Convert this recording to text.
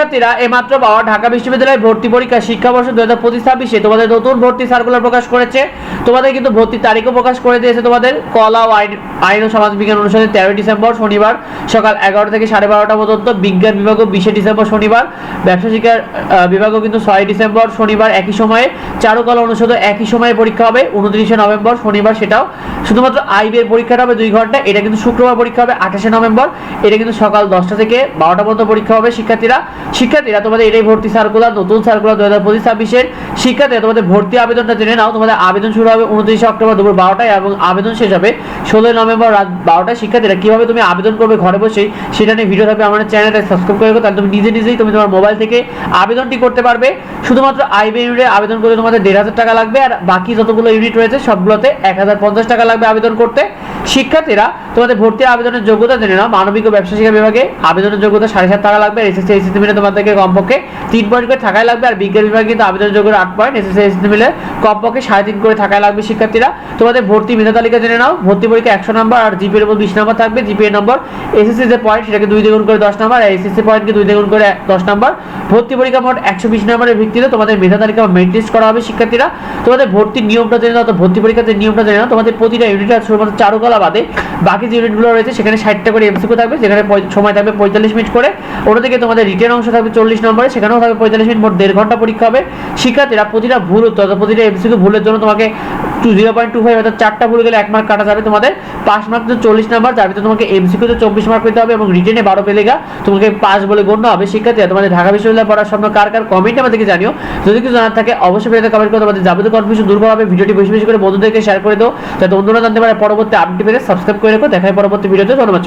শিক্ষার্থীরা এইমাত্র পাওয়া ঢাকা বিশ্ববিদ্যালয়ের ভর্তি পরীক্ষা শিক্ষাবর্ষ দু হাজার পঁচিশ ছাব্বিশে তোমাদের নতুন ভর্তি সার্কুলার প্রকাশ করেছে। তোমাদের কিন্তু ভর্তির তারিখও প্রকাশ করে দিয়েছে তোমাদের। কলা ও আইন আইন ও সমাজ বিজ্ঞান অনুষদে তেরোই ডিসেম্বর শনিবার সকাল এগারোটা থেকে সাড়ে বারোটা পর্যন্ত, বিজ্ঞান বিভাগও বিশে ডিসেম্বর শনিবার, ব্যবসা শিক্ষার বিভাগও কিন্তু ছয় ডিসেম্বর শনিবার একই সময়ে, চারুকলা অনুষদও একই সময়ে পরীক্ষা হবে, উনত্রিশে নভেম্বর শনিবার সেটাও শুধুমাত্র আইবিএর পরীক্ষাটা হবে দুই ঘণ্টা, এটা কিন্তু শুক্রবার পরীক্ষা হবে, আঠাশে নভেম্বর। এটা কিন্তু সকাল দশটা থেকে বারোটা পর্যন্ত পরীক্ষা হবে শিক্ষার্থীরা। শিক্ষার্থীরা তোমাদের এটাই ভর্তি সার্কুলার নতুন সার্কুলার দু হাজার পঁচিশ ছাব্বিশের। শিক্ষার্থীরা তোমাদের ভর্তি আবেদনটা জেনে নাও, তোমাদের আবেদন শুরু হবে উনত্রিশে অক্টোবর দুপুর বারোটায় এবং আবেদন শেষ হবে ষোলোই নভেম্বর রাত বারোটায়। শিক্ষার্থীরা কীভাবে তুমি আবেদন করবে ঘরে বসেই, সেটা নিয়ে ভিডিও থাকবে আমাদের চ্যানেলটা সাবস্ক্রাইব করে রাখো, তাহলে তুমি নিজে নিজেই তুমি তোমার মোবাইল থেকে আবেদনটি করতে পারবে। শুধুমাত্র আইবি ইউনিটে আবেদন করতে তোমাদের দেড় হাজার টাকা লাগবে, আর বাকি যতগুলো ইউনিট রয়েছে, সবগুলোতে এক হাজার পঞ্চাশ টাকা লাগবে। আবেদন করতে। শিক্ষার্থীরা, তোমাদের ভর্তি আবেদনের যোগ্যতা জেনে নাও। মানবিক ও ব্যবসা শিক্ষা বিভাগে আবেদনের যোগ্যতা সাড়ে সাত টাকা লাগবে। এসএসসি এসএসসি মিলে তোমাদেরকে কমপক্ষে তিন পয়েন্ট করে থাকায় লাগবে। আর বিজ্ঞান বিভাগে কিন্তু আবেদনের যোগ্যতা আট পয়েন্ট এসএসসি এসএসসি মিলে কমপক্ষে সাড়ে তিন করে থাকায় লাগবে শিক্ষার্থীরা। তোমাদের ভর্তি মেধা তালিকা জেনে নাও। ভর্তি পরীক্ষা একশো নম্বর আর জিপিএর উপর বিশ নম্বর থাকবে। জিপিএ নম্বর এসএসসি যে পয়েন্ট সেটাকে দুই দ্বিগুণ করে দশ নম্বর আর এসএসসি পয়েন্টকে দুই দ্বিগুণ করে দশ নম্বর। ভর্তি পরীক্ষা মোট একশো বিশ নম্বরের ভিত্তিতে তোমাদের মেধা তালিকা মেরিট লিস্ট করা হবে শিক্ষার্থীরা। তোমাদের ভর্তির নিয়মটা জেনে নাও। তো ভর্তি পরীক্ষার যে নিয়মটা জেনে নাও, তোমাদের প্রতিটা ইউনিটে শুধুমাত্র চারুকলা বাদে বাকি যে ইউনিটগুলো রয়েছে, সেখানে ষাটটা করে এমসিকিউ থাকবে, যেখানে সময় থাকবে পঁয়তাল্লিশ মিনিট করে। ওটা থেকে তোমাদের রিটার্ন অংশ থাকবে চল্লিশ নম্বরে, সেখানেও থাকবে পঁয়তাল্লিশ মিনিট, মোট দেড় ঘণ্টা পরীক্ষা হবে। শিক্ষার্থীরা, প্রতিটা ভুল উত্তর প্রতিটা এমসিকিউ ভুলের জন্য তোমাকে two zero point two five অর্থাৎ চারটা ভুলে গেলে এক মার্ক কাটা যাবে তোমাদের। পাঁচ মার্ক তো চল্লিশ নাম্বার যার ভিতরে তোমাকে এমসিকিউতে চব্বিশ মার্ক পেতে হবে এবং রিটেনে বারো পেলে গা তোমাকে পাঁচ বলে গণ্য হবে। শিক্ষার্থীরা, তোমাদের ঢাকা বিশ্ববিদ্যালয় পড়ার স্বপ্ন কার কার? কমেন্ট আমাদেরকে জানিও। যদি কিছু জানার থাকে, অবশ্যই ভিডিওতে কমেন্ট করে তোমাদের যাবতীয় কনফিউশন দূর হবে। ভিডিওটি বেশি বেশি করে বন্ধুদেরকে শেয়ার করে দাও। যাতে অন্যরা জানতে পারে পরবর্তী আপডেট পেতে সাবস্ক্রাইব করে রাখো। দেখায় পরবর্তী ভিডিওতে ধন্যবাদ।